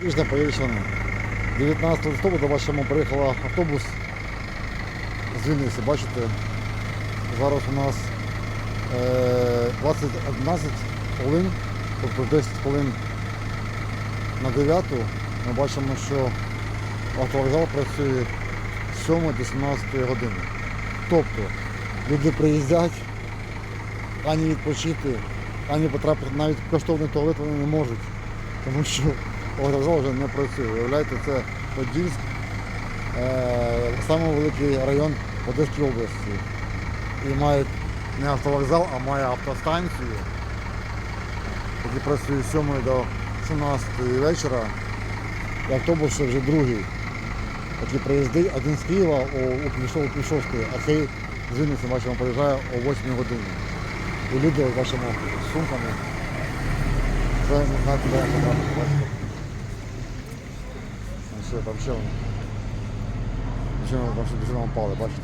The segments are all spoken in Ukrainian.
Пішня повішена. 19 листопада бачимо, приїхав автобус з Вінниці. Бачите, зараз у нас е, 20, 11 хвилин, тобто 10 хвилин на 9 ми бачимо, що автовокзал працює з 7 до 17 години. Тобто люди приїздять, ані відпочити, ані потрапити навіть в коштовний туалет вони не можуть, тому що автовокзал вже не працює. Уявляєте, це Подільськ, е, самий район в Одеській області. І має не автовокзал, а має автостанцію, який працює з 7 до 17 вечора. І автобус вже другий, який приїздить один з Києва у пішов у Пішовської, а цей з Вінниці, бачимо, приїжджає о 8 годині. І люди, бачимо, з сумками. Це не знаю, куди я бачите. Все, там ще воно. Воно там ще дуже нам бачите.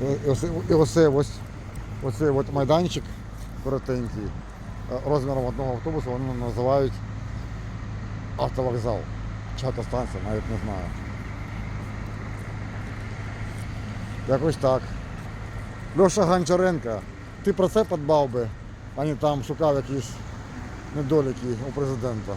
І, оце, оце ось, оцей от майданчик коротенький, е, розміром одного автобуса вони називають автовокзал. Чи автостанція, навіть не знаю. Якось так. Льоша Гончаренко, ти про це подбав би, а не там шукав якісь недоліки у президента.